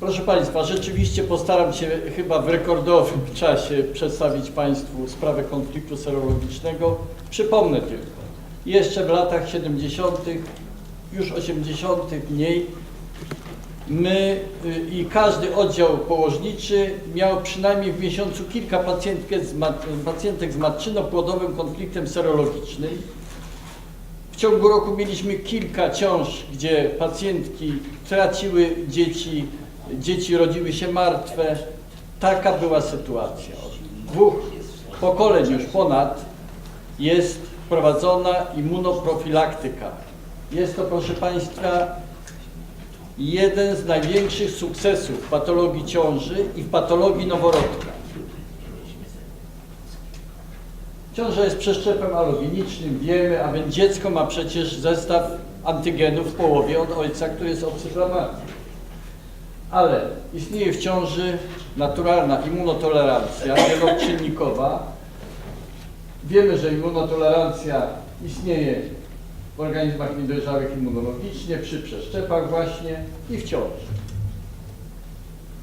Proszę Państwa, rzeczywiście postaram się chyba w rekordowym czasie przedstawić Państwu sprawę konfliktu serologicznego. Przypomnę tylko, jeszcze w latach 70., już 80. mniej, my y, i każdy oddział położniczy miał przynajmniej w miesiącu kilka pacjentek z matczyno-płodowym konfliktem serologicznym. W ciągu roku mieliśmy kilka ciąż, gdzie pacjentki traciły dzieci, dzieci rodziły się martwe. Taka była sytuacja. Od dwóch pokoleń już ponad jest prowadzona immunoprofilaktyka. Jest to, proszę Państwa, jeden z największych sukcesów w patologii ciąży i w patologii noworodka. Ciąża jest przeszczepem alogenicznym, wiemy, a więc dziecko ma przecież zestaw antygenów w połowie od ojca, który jest obcy dla matki. Ale istnieje w ciąży naturalna immunotolerancja wieloczynnikowa. Wiemy, że immunotolerancja istnieje w organizmach niedojrzałych immunologicznie, przy przeszczepach właśnie i w ciąży.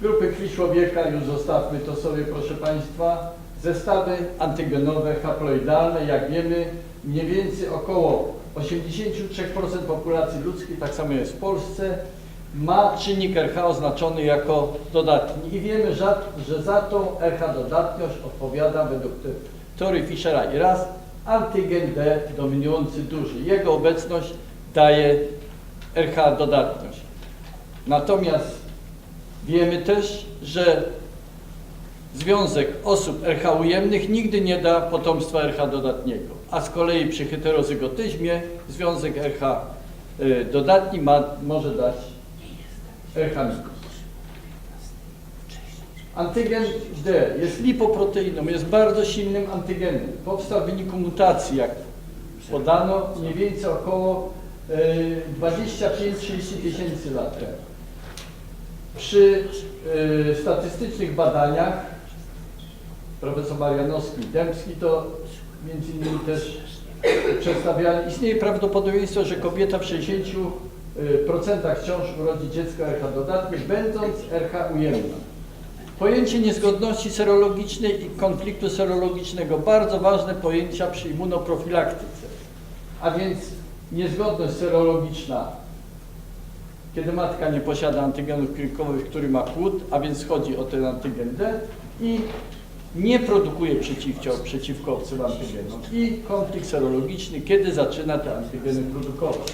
Grupy krwi człowieka, już zostawmy to sobie proszę Państwa, zestawy antygenowe, haploidalne, jak wiemy, mniej więcej około 83% populacji ludzkiej, tak samo jest w Polsce, ma czynnik RH oznaczony jako dodatni i wiemy, że, za tą RH dodatność odpowiada według te- teorii Fischera i raz antygen D dominujący duży. Jego obecność daje RH dodatność. Natomiast wiemy też, że związek osób RH ujemnych nigdy nie da potomstwa RH dodatniego, a z kolei przy heterozygotyzmie związek RH y, dodatni ma, może dać Antygen D jest lipoproteiną, jest bardzo silnym antygenem. Powstał w wyniku mutacji, jak podano, mniej więcej około y, 25-30 tysięcy lat temu. Przy y, statystycznych badaniach profesor Marianowski i Dębski to między innymi też przedstawiali, istnieje prawdopodobieństwo, że kobieta w 60% ciąż urodzi dziecko RH dodatnie, będąc RH ujemna. Pojęcie niezgodności serologicznej i konfliktu serologicznego, bardzo ważne pojęcia przy immunoprofilaktyce. A więc niezgodność serologiczna, kiedy matka nie posiada antygenów krwiowych, który ma płód, a więc chodzi o ten antygen D i nie produkuje przeciwciał przeciwko obcym antygenom. I konflikt serologiczny, kiedy zaczyna te antygeny produkować.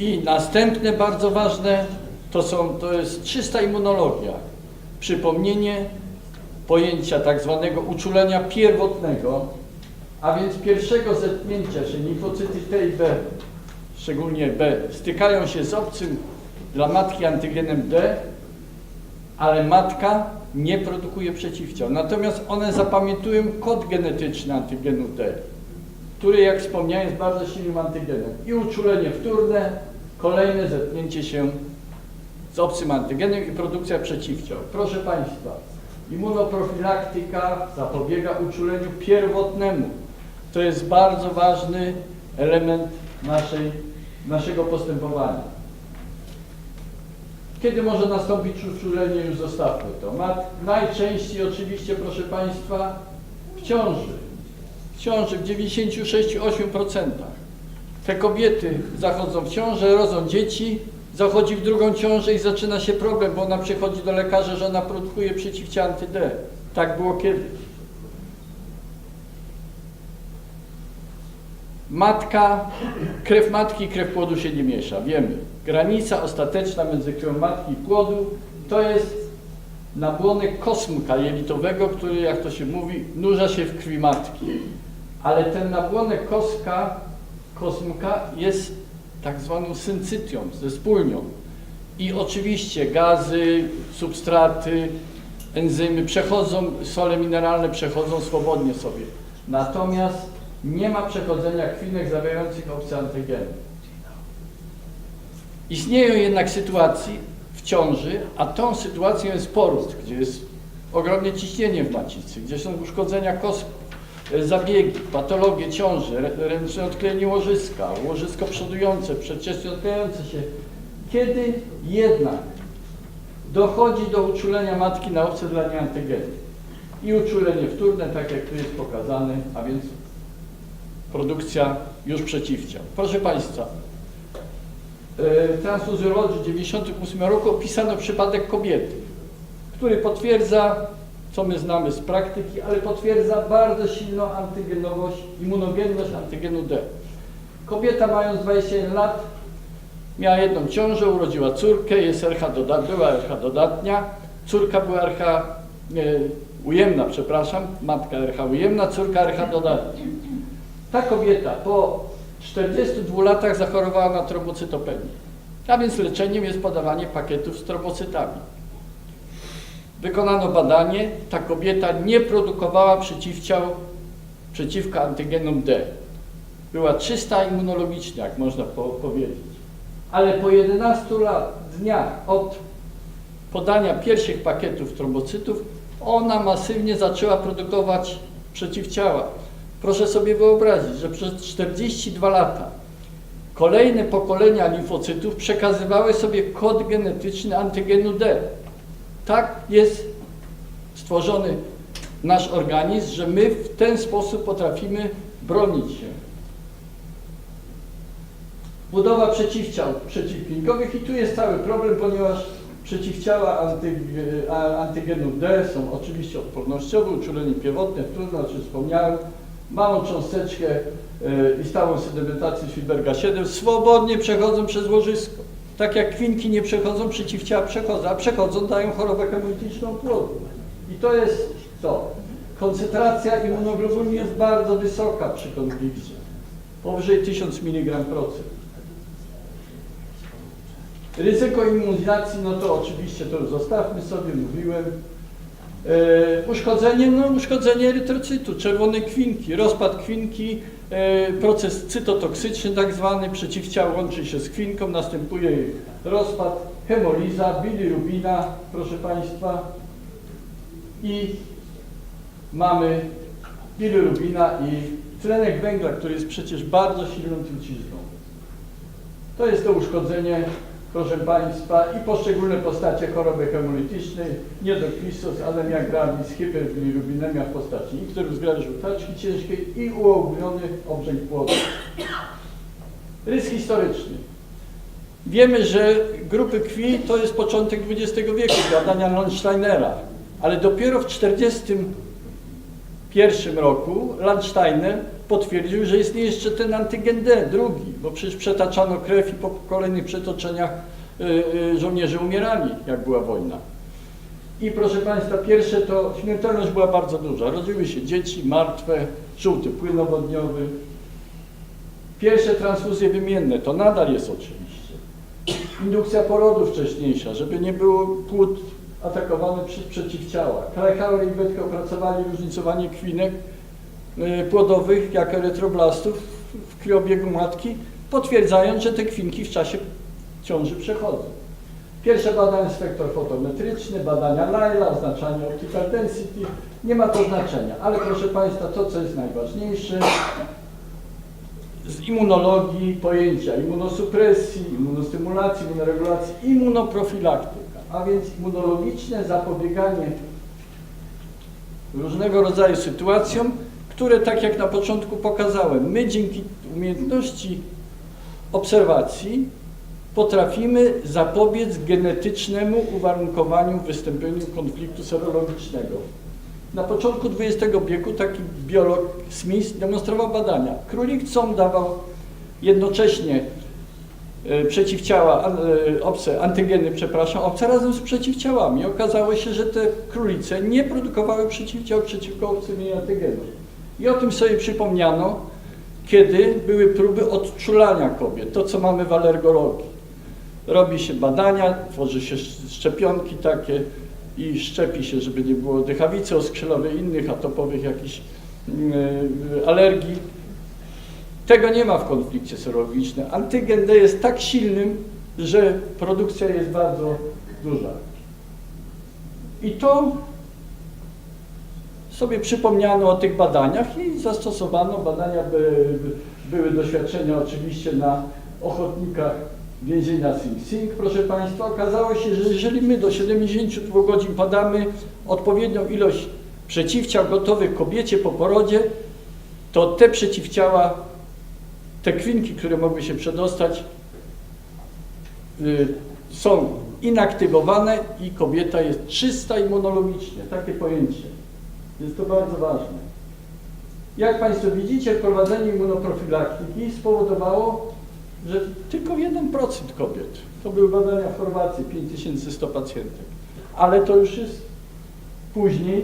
I następne bardzo ważne to są, to jest czysta immunologia. Przypomnienie pojęcia tak zwanego uczulenia pierwotnego, a więc pierwszego zetknięcia się limfocyty T i B, szczególnie B, stykają się z obcym dla matki antygenem D, ale matka nie produkuje przeciwciał. Natomiast one zapamiętują kod genetyczny antygenu D, który, jak wspomniałem, jest bardzo silnym antygenem. I uczulenie wtórne, kolejne zetknięcie się z obcym antygenem i produkcja przeciwciał. Proszę Państwa, immunoprofilaktyka zapobiega uczuleniu pierwotnemu. To jest bardzo ważny element naszej, naszego postępowania. Kiedy może nastąpić uczulenie, już zostawmy to. Najczęściej oczywiście, proszę Państwa, w ciąży. W ciąży w 96-8%. Te kobiety zachodzą w ciążę, rodzą dzieci, zachodzi w drugą ciążę i zaczyna się problem, bo ona przychodzi do lekarza, że ona produkuje przeciwciała anty-D. Tak było kiedyś. Matka, krew matki i krew płodu się nie miesza, wiemy. Granica ostateczna między krwią matki i płodu to jest nabłonek kosmka jelitowego, który, jak to się mówi, nurza się w krwi matki. Ale ten nabłonek koska, kosmka jest tak zwaną syncytią, zespólnią. I oczywiście gazy, substraty, enzymy przechodzą, sole mineralne przechodzą swobodnie sobie. Natomiast nie ma przechodzenia krwinek zawierających obce antygeny. Istnieją jednak sytuacje w ciąży, a tą sytuacją jest poród, gdzie jest ogromne ciśnienie w macicy, gdzie są uszkodzenia kostków, e, zabiegi, patologie ciąży, ręczne odklejenie łożyska, łożysko przodujące, przedwcześnie odklejające się. Kiedy jednak dochodzi do uczulenia matki na obce dla niej antygeny. I uczulenie wtórne, tak jak tu jest pokazane, a więc produkcja już przeciwciał. Proszę Państwa, e, transfuzjologii w 1998 roku opisano przypadek kobiety, który potwierdza, co my znamy z praktyki, ale potwierdza bardzo silną antygenowość, immunogenność antygenu D. Kobieta mając 21 lat miała jedną ciążę, urodziła córkę, jest RH doda- była RH dodatnia, córka była RH e, ujemna, przepraszam, matka RH ujemna, córka RH dodatnia. Ta kobieta po 42 latach zachorowała na trombocytopenię, a więc leczeniem jest podawanie pakietów z trombocytami. Wykonano badanie, ta kobieta nie produkowała przeciwciał przeciwko antygenom D. Była czysta immunologicznie, jak można po powiedzieć. Ale po 11 lat, dniach od podania pierwszych pakietów trombocytów, ona masywnie zaczęła produkować przeciwciała. Proszę sobie wyobrazić, że przez 42 lata kolejne pokolenia limfocytów przekazywały sobie kod genetyczny antygenu D. Tak jest stworzony nasz organizm, że my w ten sposób potrafimy bronić się. Budowa przeciwciał przeciwklinikowych i tu jest cały problem, ponieważ przeciwciała anty, a- antygenu D są oczywiście odpornościowe, uczulenie pierwotne, wtórne, o czym wspomniałem, małą cząsteczkę e, i stałą sedymentację Świberga 7 swobodnie przechodzą przez łożysko. Tak jak kwinki nie przechodzą, przeciwciała przechodzą, a przechodzą, dają chorobę hemolytyczną płodu. I to jest to. Koncentracja immunoglobulin jest bardzo wysoka przy konflikcie. Powyżej 1000 mg procent. Ryzyko immunizacji, no to oczywiście to już zostawmy sobie, mówiłem. E, uszkodzenie, no uszkodzenie erytrocytu, czerwone kwinki, rozpad kwinki, e, proces cytotoksyczny tak zwany, przeciwciał łączy się z kwinką, następuje jej rozpad, hemoliza, bilirubina, proszę Państwa, i mamy bilirubina i tlenek węgla, który jest przecież bardzo silną trucizną. To jest to uszkodzenie, proszę Państwa, i poszczególne postacie choroby hemolytycznej, niedokwistos, anemia gravis, hiperbilirubinemia w postaci ikterus żółtaczki ciężkiej i uogólniony obrzęk płodu. Rys historyczny. Wiemy, że grupy krwi to jest początek XX wieku, badania Landsteinera, ale dopiero w 1941 roku Landsteiner potwierdził, że istnieje jeszcze ten antygen D, drugi, bo przecież przetaczano krew i po kolejnych przetoczeniach y, y, żołnierze umierali, jak była wojna. I proszę Państwa, pierwsze to śmiertelność była bardzo duża. Rodziły się dzieci martwe, żółty płyn owodniowy. Pierwsze transfuzje wymienne, to nadal jest oczywiście. Indukcja porodu wcześniejsza, żeby nie było płód atakowane przez przeciwciała. Krajhauer i Betke opracowali różnicowanie kwinek płodowych jak erytroblastów w krwiobiegu matki, potwierdzając, że te kwinki w czasie ciąży przechodzą. Pierwsze badania spektor fotometryczny, badania Lyla, oznaczanie optical density, nie ma to znaczenia, ale proszę Państwa, to co jest najważniejsze, z immunologii pojęcia immunosupresji, immunostymulacji, immunoregulacji, immunoprofilaktyka, a więc immunologiczne zapobieganie różnego rodzaju sytuacjom, które tak jak na początku pokazałem, my dzięki umiejętności obserwacji potrafimy zapobiec genetycznemu uwarunkowaniu wystąpieniu konfliktu serologicznego. Na początku XX wieku taki biolog Smith demonstrował badania. Królik dawał jednocześnie e, przeciwciała, e, obce, antygeny, przepraszam, obce razem z przeciwciałami. Okazało się, że te królice nie produkowały przeciwciał przeciwko obcym jej antygenom. I o tym sobie przypomniano, kiedy były próby odczulania kobiet, to co mamy w alergologii. Robi się badania, tworzy się sz- szczepionki takie i szczepi się, żeby nie było dychawicy oskrzelowej, innych atopowych jakichś e, alergii. Tego nie ma w konflikcie serologicznym. Antygen D jest tak silnym, że produkcja jest bardzo duża. I to sobie przypomniano o tych badaniach i zastosowano. Badania by, były doświadczenia oczywiście na ochotnikach więzienia Sing Sing, proszę Państwa, okazało się, że jeżeli my do 72 godzin podamy odpowiednią ilość przeciwciał gotowych kobiecie po porodzie, to te przeciwciała, te kwinki, które mogły się przedostać, y, są inaktywowane i kobieta jest czysta immunologicznie. Takie pojęcie. Jest to bardzo ważne. Jak Państwo widzicie, wprowadzenie immunoprofilaktyki spowodowało, że tylko 1% kobiet, to były badania w Chorwacji, 5100 pacjentek, ale to już jest później.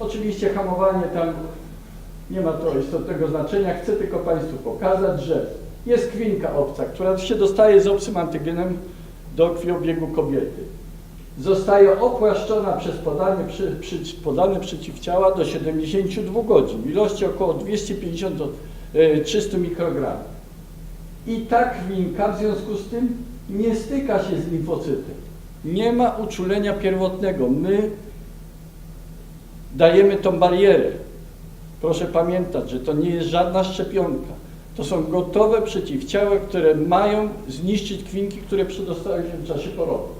Oczywiście hamowanie tam nie ma to istotnego znaczenia. Chcę tylko Państwu pokazać, że jest kwinka obca, która się dostaje z obcym antygenem do krwiobiegu kobiety. Zostaje opłaszczona przez przy, przy, podane przeciwciała do 72 godzin, w ilości około 250 do e, 300 mikrogramów. I ta kwinka w związku z tym nie styka się z limfocytem. Nie ma uczulenia pierwotnego. My dajemy tą barierę. Proszę pamiętać, że to nie jest żadna szczepionka. To są gotowe przeciwciała, które mają zniszczyć kwinki, które przedostały się w czasie porodu.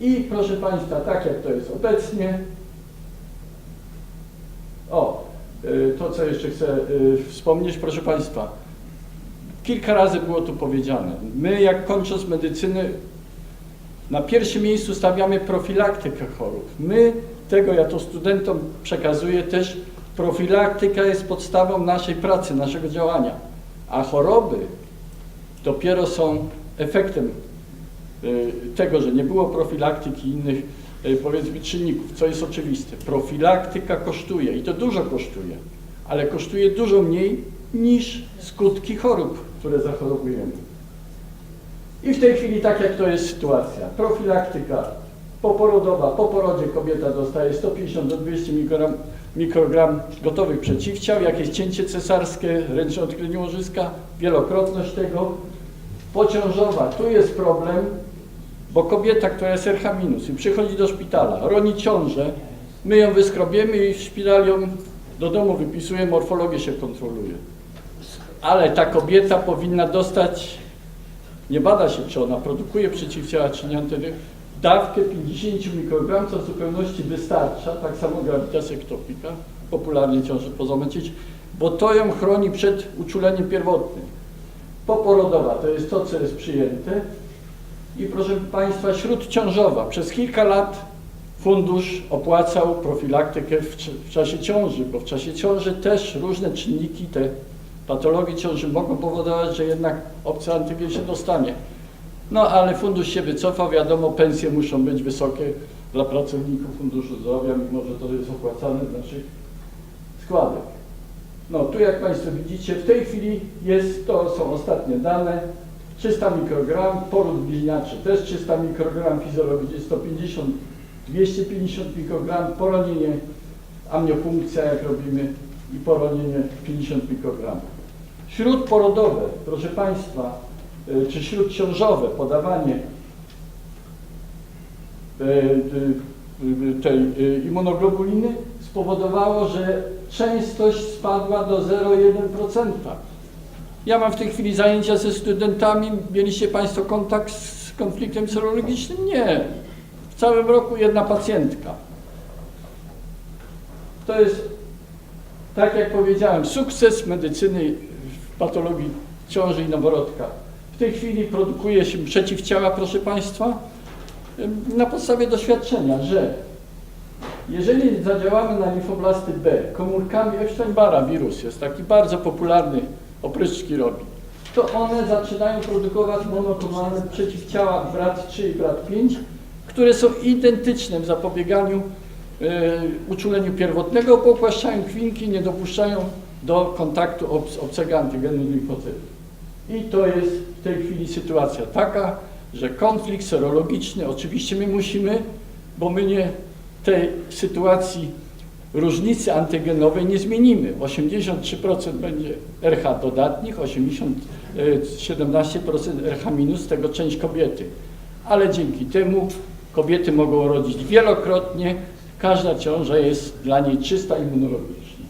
I proszę Państwa, tak jak to jest obecnie, o, y, to co jeszcze chcę y, wspomnieć, proszę Państwa, kilka razy było tu powiedziane, my jak kończąc medycyny, na pierwszym miejscu stawiamy profilaktykę chorób. My tego, ja to studentom przekazuję też, profilaktyka jest podstawą naszej pracy, naszego działania, a choroby dopiero są efektem tego, że nie było profilaktyki i innych y, powiedzmy czynników, co jest oczywiste. Profilaktyka kosztuje i to dużo kosztuje, ale kosztuje dużo mniej niż skutki chorób, które zachorowujemy. I w tej chwili tak jak to jest sytuacja, profilaktyka poporodowa, po porodzie kobieta dostaje 150 do 200 mikrogram, mikrogram gotowych przeciwciał, jakieś cięcie cesarskie, ręczne odklejenie łożyska, wielokrotność tego. Pociążowa, tu jest problem, bo kobieta, która jest RH minus i przychodzi do szpitala, roni ciążę, my ją wyskrobiemy i szpital ją do domu wypisuje, morfologię się kontroluje. Ale ta kobieta powinna dostać, nie bada się, czy ona produkuje przeciwciała, czy nie, wtedy dawkę 50 mikrogram, co w zupełności wystarcza, tak samo gravitacja sektopika, popularnie ciąży pozamęcić, bo to ją chroni przed uczuleniem pierwotnym. Poporodowa to jest to, co jest przyjęte. I proszę Państwa, śródciążowa. Przez kilka lat fundusz opłacał profilaktykę w, w czasie ciąży, bo w czasie ciąży też różne czynniki, te patologie ciąży mogą powodować, że jednak obcy antygen się dostanie. No ale fundusz się wycofał, wiadomo, pensje muszą być wysokie dla pracowników Funduszu Zdrowia, mimo że to jest opłacane z naszych składek. No tu jak Państwo widzicie, w tej chwili jest, to są ostatnie dane, 300 mikrogram, poród bliźniaczy też 300 mikrogram, fizjologicznie 150, 250 mikrogram, poronienie, amniopunkcja jak robimy i poronienie 50 mikrogram. Śródporodowe, proszę Państwa, y, czy śródciążowe podawanie y, y, tej immunoglobuliny spowodowało, że częstość spadła do 0,1%. Ja mam w tej chwili zajęcia ze studentami. Mieliście Państwo kontakt z konfliktem serologicznym? Nie. W całym roku jedna pacjentka. To jest, tak jak powiedziałem, sukces medycyny w patologii ciąży i noworodka. W tej chwili produkuje się przeciwciała, proszę Państwa, na podstawie doświadczenia, że jeżeli zadziałamy na limfoblasty B komórkami Epstein-Barra wirus jest taki bardzo popularny, opryczki robi, to one zaczynają produkować monoklonalne przeciwciała brat 3 i brat 5, które są identyczne w zapobieganiu e, uczuleniu pierwotnego, popłaszczają kwinki, nie dopuszczają do kontaktu obc obcego antygenu limfocytu. I to jest w tej chwili sytuacja taka, że konflikt serologiczny, oczywiście my musimy, bo my nie tej sytuacji różnicy antygenowej nie zmienimy. 83% będzie RH dodatnich, 80, e, 17% RH minus, tego część kobiety. Ale dzięki temu kobiety mogą rodzić wielokrotnie, każda ciąża jest dla niej czysta immunologicznie.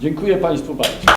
Dziękuję Państwu bardzo.